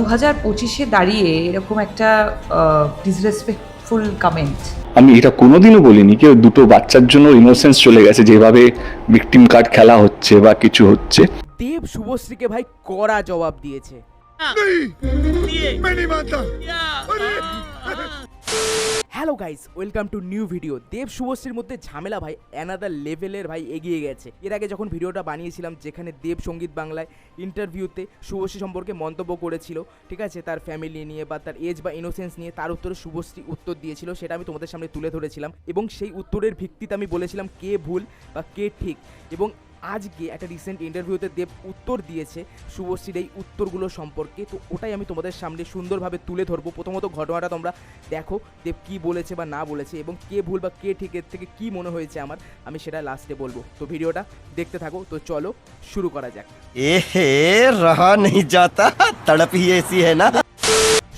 দু হাজার পঁচিশে দাঁড়িয়ে এরকম একটা ডিসরেসপেক্টফুল কমেন্ট আমি এটা কোনোদিনও বলিনি কেউ দুটো বাচ্চার জন্য ইনোসেন্স চলে গেছে যেভাবে ভিকটিম কার্ড খেলা হচ্ছে বা কিছু হচ্ছে। দেব শুভশ্রীকে ভাই কড়া জবাব দিয়েছে। Hello guys welcome to new video Dev শুভশ্রীর মধ্যে ঝামেলা, ভাই। অ্যানাদার লেভেলের ভাই, এগিয়ে গেছে। এর আগে যখন ভিডিওটা বানিয়েছিলাম, যেখানে দেব সংগীত বাংলায় ইন্টারভিউতে শুভশ্রী সম্পর্কে মন্তব্য করেছিল, ঠিক আছে? তার ফ্যামিলি নিয়ে বা তার এজ বা ইনোসেন্স নিয়ে, তার উত্তরে শুভশ্রী উত্তর দিয়েছিল, সেটা আমি তোমাদের সামনে তুলে ধরেছিলাম। এবং সেই উত্তরের ভিত্তিতে আমি বলেছিলাম কে ভুল বা কে ঠিক। এবং আজকে একটা রিসেন্ট ইন্টারভিউতে দেব উত্তর দিয়েছে শুভশ্রীর এই উত্তরগুলো সম্পর্কে। তো ওটাই আমি তোমাদের সামনে সুন্দরভাবে তুলে ধরবো। প্রথমত ঘটনাটা তোমরা দেখো দেব কী বলেছে বা না বলেছে এবং কে ভুল বা কে ঠিক এর থেকে কী মনে হয়েছে আমার আমি সেটা লাস্টে বলব। তো ভিডিওটা দেখতে থাকো তো চলো শুরু করা যাক। এ হে রহা নেই যাতা তড়প হি এসি হ্যায় না।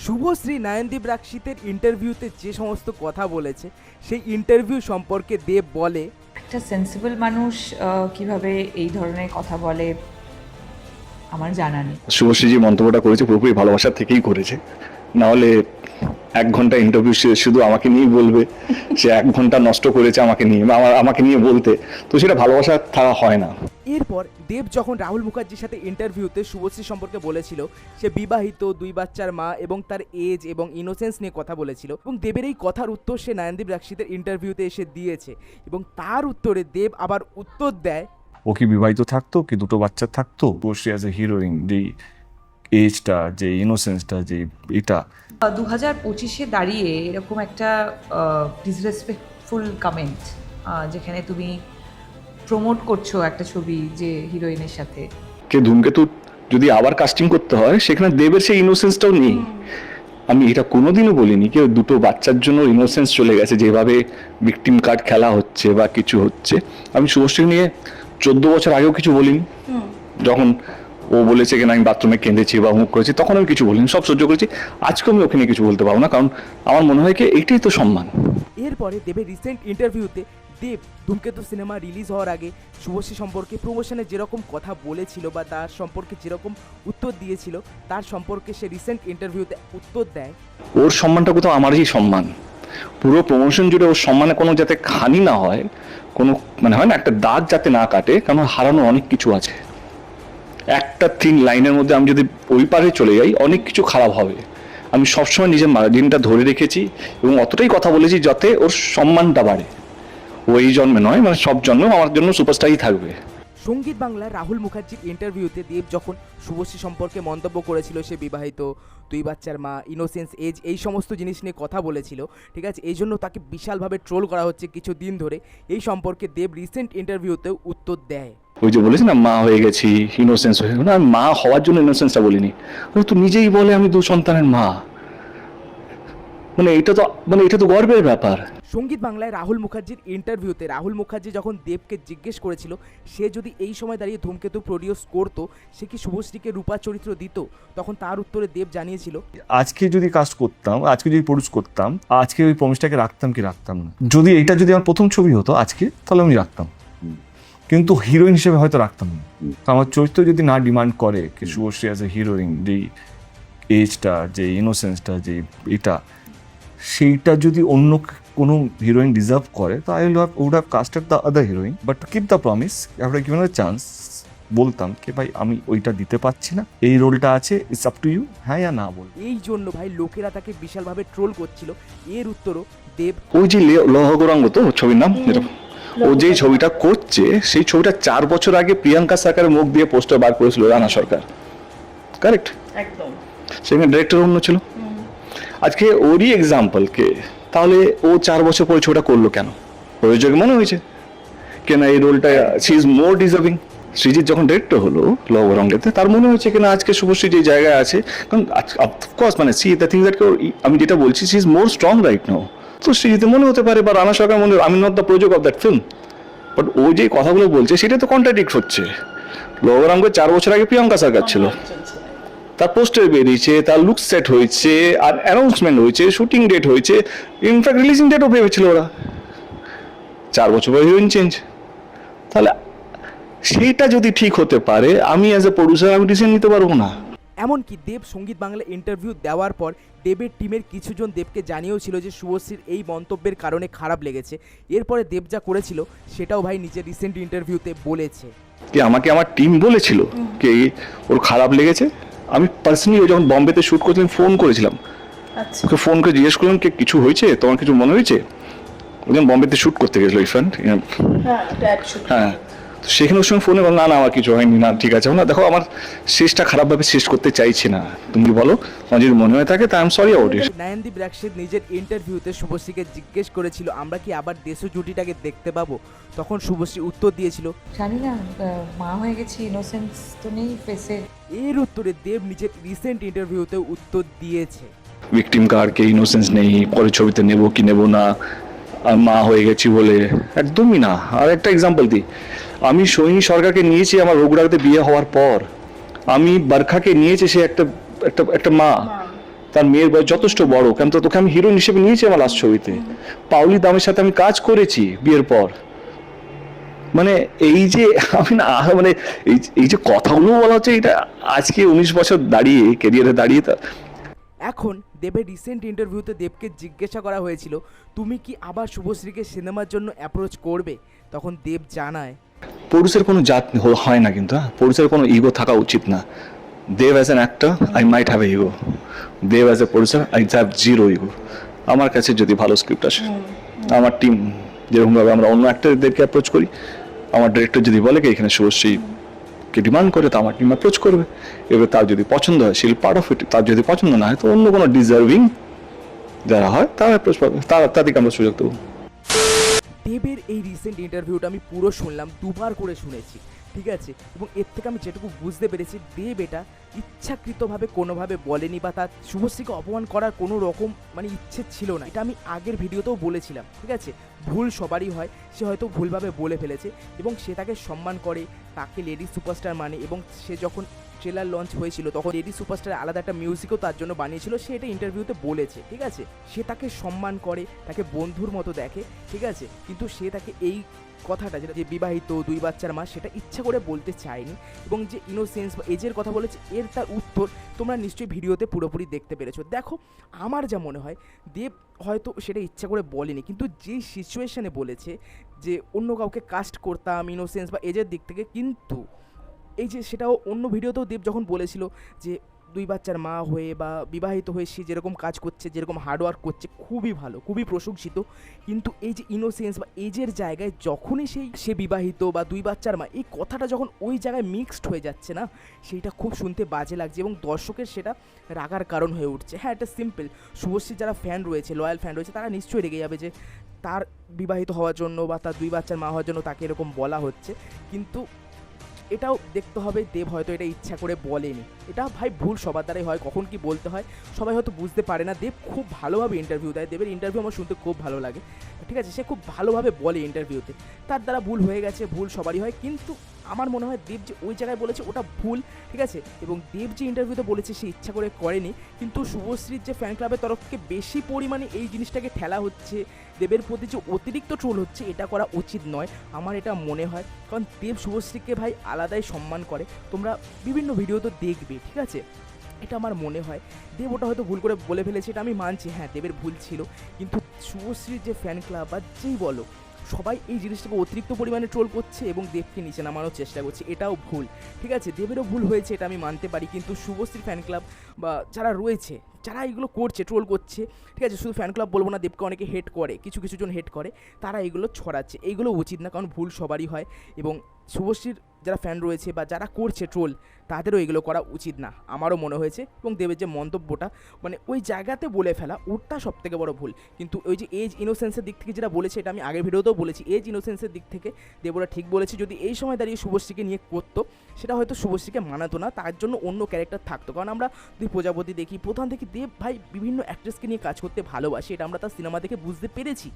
শুভশ্রী নয়নদীপ রাক্ষিতের ইন্টারভিউতে যে সমস্ত কথা বলেছে সেই ইন্টারভিউ সম্পর্কে দেব বলে একটা সেন্সিবল মানুষ কীভাবে এই ধরনের কথা বলে, আমার জানা নেই। শুভশ্রী যে মন্তব্যটা করেছে, পুরোপুরি ভালোবাসা থেকেই করেছে। নাহলে এক ঘণ্টা ইন্টারভিউ শুধু আমাকে নিয়েই বলবে যে এক ঘণ্টা নষ্ট করেছে আমাকে নিয়ে আমার, আমাকে নিয়ে বলতে। তো সেটা ভালোবাসা থাকা হয় না। এরপর দেব যখন রাহুল মুখার্জির সাথে ইন্টারভিউতে শুভশ্রী সম্পর্কে বলেছিল সে বিবাহিত দুই বাচ্চার মা এবং তার এজ এবং ইনোসেন্স নিয়ে কথা বলেছিল এবং দেবের এই কথার উত্তর সে নয়নদীপ রাক্ষিতের ইন্টারভিউতে এসে দিয়েছে এবং তার উত্তরে দেব আবার উত্তর দেয় ও কি বিবাহিত থাকতো কি দুটো বাচ্চা থাকতো? বসে অ্যাজ এ হিরোইন যে এজটা যে ইনোসেন্সটা যে এটা। দু হাজার পঁচিশে দাঁড়িয়ে এরকম একটা ডিসরেসপেক্টফুল কমেন্ট যেখানে তুমি প্রমোট করছ একটা ছবি যে হিরোইনের সাথে? কে ধূমকেতু? যদি আবার কাস্টিং করতে হয় সেখানে দেবের সেই ইনোসেন্সটাও নেই। আমি এটা কোনোদিনও বলিনি কেউ দুটো বাচ্চার জন্য ইনোসেন্স চলে গেছে যেভাবে ভিকটিম কার্ড খেলা হচ্ছে বা কিছু হচ্ছে। আমি শুভশ্রী নিয়ে চোদ্দ বছর আগেও কিছু বলিনি। যখন ও বলেছে কিনা আমি বাথরুমে কেঁদেছি বা মুখ করেছি তখন আমি কিছু বলিনি সব সহ্য করেছি। আজকে আমি ওখানে কিছু বলতে পারব না কারণ আমার মনে হয় কি এইটাই তো সম্মান। এরপরে দেবের রিসেন্ট ইন্টারভিউতে দেব ধূমকেতু সিনেমা রিলিজ হওয়ার আগে শুভশ্রী সম্পর্কে প্রমোশনে যেরকম কথা বলেছিল বা তার সম্পর্কে যেরকম উত্তর দিয়েছিল, তার সম্পর্কে সে রিসেন্ট ইন্টারভিউতে উত্তর দেয়। ওর সম্মানটা কোথাও আমারই সম্মান। পুরো প্রমোশন জুড়ে ওর সম্মানে কোনো যাতে খানি না হয়, কোনো মানে হয় না, একটা দাগ যাতে না কাটে, কারণ হারানো অনেক কিছু আছে। একটা তিন লাইনের মধ্যে আমি যদি ওই পারে চলে যাই, অনেক কিছু খারাপ হবে। আমি সবসময় নিজের মার্জিনটা ধরে রেখেছি এবং অতটাই কথা বলেছি যাতে ওর সম্মানটা বাড়ে। ও এই জন্মে নয় মানে সব জন্ম আমার জন্য সুপারস্টারই থাকবে। সংগীত বাংলার রাহুল মুখার্জির ইন্টারভিউতে দেব যখন শুভশ্রী সম্পর্কে মন্তব্য করেছিল সে বিবাহিত দুই বাচ্চার মা ইনোসেন্স এজ এই সমস্ত জিনিস নিয়ে কথা বলেছিল ঠিক আছে? এই জন্য তাকে বিশালভাবে ট্রোল করা হচ্ছে কিছু দিন ধরে। এই সম্পর্কে দেব রিসেন্ট ইন্টারভিউতেও উত্তর দেয়। ওই যে বলেছি না মা হয়ে গেছি ইনোসেন্স হয়ে না আমি মা হওয়ার জন্য ইনোসেন্সটা বলিনি। তো নিজেই বলে আমি দু সন্তানের মা। মানে এটা তো মানে এটা তো গর্বের ব্যাপার। সংগীত বাংলায় রাহুল মুখার্জির ইন্টারভিউতে রাহুল মুখার্জি যখন দেবকে জিজ্ঞেস করেছিল সে যদি এই সময় দাঁড়িয়ে ধূমকেতু প্রডিউস করতো সে কি শুভশ্রীকে রূপা চরিত্র দিত? তখন তার উত্তরে দেব জানিয়েছিল আজকে যদি কাস্ট করতাম আজকে যদি প্রডিউস করতাম আজকে ওই প্রমিসটাকে রাখতাম কি রাখতাম না? যদি এটা যদি আমার প্রথম ছবি হতো আজকে তাহলে আমি রাখতাম। কিন্তু হিরোইন হিসেবে হয়তো রাখতাম না। আমার চরিত্র যদি না ডিমান্ড করে কি শুভশ্রী অ্যাজ এ হিরোইন যে এজটা যে ইনোসেন্সটা যে এটা সেইটা যদি অন্য কোনো হিরোইন ডিজার্ভ করে তো I will have would have casted the other heroine but to keep the promise after given a chance বলতাম কি ভাই আমি ওইটা দিতে পারছি না। এই রোলটা আছে ইটস আপ টু ইউ হ্যাঁ ইয়া না বল। এই জন্য ভাই লোকেরা তাকে বিশালভাবে ট্রোল করছিল। এর উত্তরও দেব ওই যে লে- লৌহ গৌরাঙ্গ তো ছবির নাম যেটা ও যেই ছবিটা করছে সেই ছবিটা চার বছর আগে প্রিয়াঙ্কা সরকারের মুখ দিয়ে পোস্টার বার করেছিল রানা সরকার। কারেক্ট একদম। সেখানে ডিরেক্টর অন্য ছিল। আজকে ওরই এক্সাম্পল কে? তাহলে ও চার বছর পরে ছবিটা করল কেন? প্রয়োজন মনে হয়েছে। কেন এই রোলটা she is more deserving Srijit যখন ডিরেক্টর হলো লবরঙ্গেতে তার মনে হচ্ছে কিনা আজকে শুভশ্রী যে জায়গায় আছে, কারণ অফকোর্স মানে সি দ্য থিং দ্যাট আমি যেটা বলছি she is more strong right now তো সৃজিতে মনে হতে পারে, বা রানা সরকার মনে আমি নট দ্য প্রযোগ অফ দ্যাট ফিল্ম বাট ও যে কথাগুলো বলছে, সেটা তো কন্ট্রাডিক্ট হচ্ছে। লবরঙ্গ চার বছর আগে প্রিয়াঙ্কা সরকার ছিল। তার পোস্টার বেরিয়েছে তার লুক সেট হয়েছে আর অ্যানাউন্সমেন্ট হয়েছে শুটিং ডেট হয়েছে। ইনফ্যাক্ট রিলিজিং ডেটও ভেবেছিল ওরা। চার বছর পরে হিরোইন চেঞ্জ তাহলে সেইটা যদি ঠিক হতে পারে আমি অ্যাজ এ প্রডিউসার আমি ডিসিশন নিতে পারব না। এমনকি দেব সংগীত বাংলা ইন্টারভিউ দেওয়ার পর দেবের টিমের কিছুজন দেবকে জানিয়েও ছিল যে শুভশ্রীর এই মন্তব্যের কারণে খারাপ লেগেছে। এরপরে দেব যা করেছিল সেটাও ভাই নিজের রিসেন্ট ইন্টারভিউতে বলেছে। কি আমাকে আমার টিম বলেছিল কি ওর খারাপ লেগেছে? আমি পার্সোনালি যখন বম্বেতে শ্যুট করছিলাম ফোন করেছিলাম। আচ্ছা। ওকে ফোন করে জিজ্ঞেস করলাম কি কিছু হয়েছে? তোমার কিছু মনে হয়েছে? ওজন যখন বম্বেতে শ্যুট করতে গেছিল ইরফান হ্যাঁ তো সেখানে ওর সঙ্গে ফোনে বল না না আমার কিছু হয়নি না ঠিক আছে। না দেখো আমার শেষটা খারাপভাবে শেষ করতে চাইছি না। তুমি বলো? তোমার যদি মনে হয়ে থাকে তা I am sorry it Nayandeep Rakshit নিজের ইন্টারভিউতে শুভশ্রীকে জিজ্ঞেস করেছিল আমরা কি আবার দেশু জুটিটাকে দেখতে পাবো? তখন শুভশ্রী উত্তর দিয়েছিল জানি না মা হয়ে গেছি ইনোসেন্স তো নেই ফেসে এর উত্তরে দেব নিজের রিসেন্ট ইন্টারভিউতে উত্তর দিয়েছে। ভিকটিম কারকে ইনোসেন্স নেই পরে ছবিতে নেব কি নেব না আর মা হয়ে গেছি বলে একদমই না। আর একটা এক্সাম্পল দিই আমি সৈনী সরকারকে নিয়েছি আমার রঘুরাগতে বিয়ে হওয়ার পর। আমি বারখাকে নিয়েছি সে একটা একটা একটা মা। তার মেয়ের বয়স যথেষ্ট বড়। কেন তো তোকে আমি হিরোইন হিসেবে নিয়েছি আমার লাস্ট ছবিতে। পাউলি দামের সাথে আমি কাজ করেছি বিয়ের পর। মানে এই যে আমি না মানে এই এই যে কথাগুলো বলা হচ্ছে, এটা আজকে উনিশ বছর দাঁড়িয়ে কেরিয়ারে দাঁড়িয়ে তা এখন দেবের রিসেন্ট ইন্টারভিউতে দেবকে জিজ্ঞাসা করা হয়েছিল, তুমি কি আবার শুভশ্রীকে সিনেমার জন্য অ্যাপ্রোচ করবে? তখন দেব জানায় পুরুষের কোনো জাত হয় না কিন্তু হ্যাঁ? পুরুষের কোনো ইগো থাকা উচিত না। Dev as an actor I might have a ego Dev as a producer I have zero ego আমার কাছে যদি ভালো স্ক্রিপ্ট আসে আমার টিম যেরকমভাবে আমরা অন্য অ্যাক্টরদেরকে অ্যাপ্রোচ করি আমার ডিরেক্টর যদি বলে কি এখানে শুভশ্রী কে ডিমান্ড করে তো আমার টিম অ্যাপ্রোচ করবে। এবার তার যদি পছন্দ হয় শিল পার্ট অফ ইট তার যদি পছন্দ না হয় তো অন্য কোনো ডিজার্ভিং যারা হয় তারা অ্যাপ্রোচ পাবে। তারা তাদেরকে আমরা সুযোগ দেবো। দেবের এই রিসেন্ট ইন্টারভিউটা আমি পুরো শুনলাম, দুবার করে শুনেছি, ঠিক আছে? এবং এর থেকে আমি যেটুকু বুঝতে পেরেছি, দেব এটা ইচ্ছাকৃতভাবে কোনোভাবে বলেনি বা তার শুভশ্রীকে অপমান করার কোনো রকম মানে ইচ্ছে ছিল না। এটা আমি আগের ভিডিওতেও বলেছিলাম, ঠিক আছে? ভুল সবারই হয়, সে হয়তো ভুলভাবে বলে ফেলেছে এবং সে তাকে সম্মান করে, তাকে লেডি সুপারস্টার মানে এবং সে যখন ট্রেলার লঞ্চ হয়েছিল, তখন লেডি সুপারস্টার আলাদা একটা মিউজিকও তার জন্য বানিয়েছিল, সে এটা ইন্টারভিউতে বলেছে, ঠিক আছে? সে তাকে সম্মান করে, তাকে বন্ধুর মতো দেখে, ঠিক আছে? কিন্তু সে তাকে এই কথাটা, যেটা যে বিবাহিত, দুই বাচ্চার মা, সেটা ইচ্ছা করে বলতে চায়নি এবং যে ইনোসেন্স বা এজের কথা বলেছে, এর তার উত্তর তোমরা নিশ্চয়ই ভিডিওতে পুরোপুরি দেখতে পেরেছ। দেখো, আমার যা মনে হয়, দেব হয়তো সেটা ইচ্ছা করে বলেনি, কিন্তু যে সিচুয়েশনে বলেছে যে, অন্য কাউকে কাস্ট করতাম ইনোসেন্স বা এজের দিক থেকে, কিন্তু এই যে সেটাও অন্য ভিডিওতেও দেব যখন বলেছিল যে দুই বাচ্চার মা হয়ে বা বিবাহিত হয়ে সে যেরকম কাজ করছে, যেরকম হার্ডওয়ার্ক করছে, খুবই ভালো, খুবই প্রশংসিত। কিন্তু এই যে ইনোসেন্স বা এজের জায়গায় যখনই সেই, সে বিবাহিত বা দুই বাচ্চার মা, এই কথাটা যখন ওই জায়গায় মিক্সড হয়ে যাচ্ছে না, সেইটা খুব শুনতে বাজে লাগছে এবং দর্শকের সেটা রাগার কারণ হয়ে উঠছে। হ্যাঁ এটা সিম্পল শুভশ্রীর যারা ফ্যান রয়েছে লয়াল ফ্যান রয়েছে, তারা নিশ্চয়ই রেগে যাবে যে তার বিবাহিত হওয়ার জন্য বা তার দুই বাচ্চার মা হওয়ার জন্য তাকে এরকম বলা হচ্ছে। কিন্তু এটাও দেখতে হবে, দেব হয়তো এটা ইচ্ছা করে বলেনি। এটা ভাই ভুল, সবার দ্বারাই হয়, কখন কি বলতে হয়, সবাই হয়তো বুঝতে পারে না। দেব খুব ভালোভাবে ইন্টারভিউ দেয়। দেবের ইন্টারভিউ আমার শুনতে খুব ভালো লাগে। ঠিক আছে, সে খুব ভালোভাবে বলে ইন্টারভিউতে তার দ্বারা ভুল হয়ে গেছে, ভুল সবারই হয়। কিন্তু আমার মনে হয় দেব যে ওই জায়গায় বলেছে ওটা ভুল, ঠিক আছে? এবং দেব যে ইন্টারভিউতে বলেছে সে ইচ্ছা করে করেনি, কিন্তু শুভশ্রীর যে ফ্যান ক্লাবের তরফ থেকে বেশি পরিমাণে এই জিনিসটাকে ঠেলা হচ্ছে, দেবের প্রতি যে অতিরিক্ত ট্রোল হচ্ছে, এটা করা উচিত নয়। আমার এটা মনে হয়, কারণ দেব শুভশ্রীকে ভাই আলাদাই সম্মান করে। তোমরা বিভিন্ন ভিডিও তো দেখবে, ঠিক আছে? এটা আমার মনে হয়। দেব ওটা হয়তো ভুল করে বলে ফেলেছে, এটা আমি মানছি। হ্যাঁ দেবের ভুল ছিল, কিন্তু শুভশ্রীর যে ফ্যান ক্লাব বা যেই বলো সবাই এই জিনিসটাকে অতিরিক্ত পরিমাণে ট্রোল করছে এবং দেবকে নিচে নামানোর চেষ্টা করছে। এটাও ভুল। ঠিক আছে, দেবেরও ভুল হয়েছে, এটা আমি মানতে পারি, কিন্তু শুভশ্রী ফ্যান ক্লাব বা যারা রয়েছে, যারা এগুলো করছে ট্রোল করছে, ঠিক আছে, শুধু ফ্যান ক্লাব বলব না, দেবকে অনেকে হেট করে, কিছু কিছু জন হেট করে, তারা এগুলো ছড়াচ্ছে। এইগুলো উচিত না, কারণ ভুল সবারই হয় এবং শুভশ্রীর যারা ফ্যান রয়েছে বা যারা করছে ট্রোল তাদেরও এগুলো করা উচিত না। আমারও মনে হয়েছে এবং দেবের যে মন্তব্যটা মানে ওই জায়গাতে বলে ফেলা ওটা সব থেকে বড় ভুল। কিন্তু ওই যে এজ ইনোসেন্সের দিক থেকে যেটা বলেছে, এটা আমি আগের ভিডিওতেও বলেছি। এজ ইনোসেন্সের দিক থেকে দেবরা ঠিক বলেছে, যদি এই সময় দাঁড়িয়ে শুভশ্রীকে নিয়ে করতো, সেটা হয়তো শুভশ্রীকে মানাতো না, তার জন্য অন্য ক্যারেক্টার থাকতো। কারণ আমরা দুই প্রজাপতি দেখি, প্রধান থেকে দেব ভাই বিভিন্ন অ্যাক্ট্রেসকে নিয়ে কাজ করতে ভালোবাসি, এটা আমরা তার সিনেমা দেখে বুঝতে পেরেছি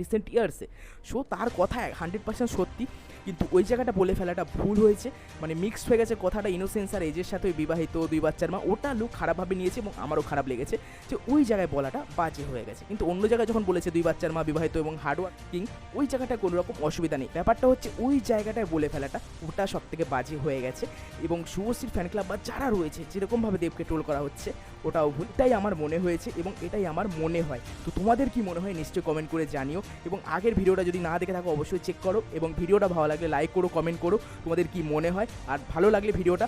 রিসেন্ট ইয়ার্সে সো তার কথা হান্ড্রেড পার্সেন্ট সত্যি, কিন্তু ওই জায়গাটা বলে ফেলাটা ভুল হয়েছে মানে মিক্সড হয়ে গেছে কথাটা ইনোসেন্স আর এজের সাথে ওই বিবাহিত দুই বাচ্চার মা, ওটা লোক খারাপভাবে নিয়েছে এবং আমারও খারাপ লেগেছে যে ওই জায়গায় বলাটা বাজে হয়ে গেছে। কিন্তু অন্য জায়গায় যখন বলেছে দুই বাচ্চার মা বিবাহিত এবং হার্ডওয়ার্কিং ওই জায়গাটায় কোনো রকম অসুবিধা নেই। ব্যাপারটা হচ্ছে ওই জায়গাটায় বলে ফেলাটা ওটা সব থেকে বাজে হয়ে গেছে এবং শুভশ্রীর ফ্যান ক্লাব বা যারা রয়েছে, যেরকমভাবে দেবকে ট্রোল করা হচ্ছে, ওটাও ভুল। এটাই আমার মনে হয়েছে এবং এটাই আমার মনে হয়। তো তোমাদের কি মনে হয় নিশ্চয়ই কমেন্ট করে জানিও এবং আগের ভিডিওটা যদি না দেখে থাকো অবশ্যই চেক করো এবং ভিডিওটা ভালো লাগলে লাইক করো কমেন্ট করো, তোমাদের কি মনে হয়? আর ভালো লাগলে ভিডিওটা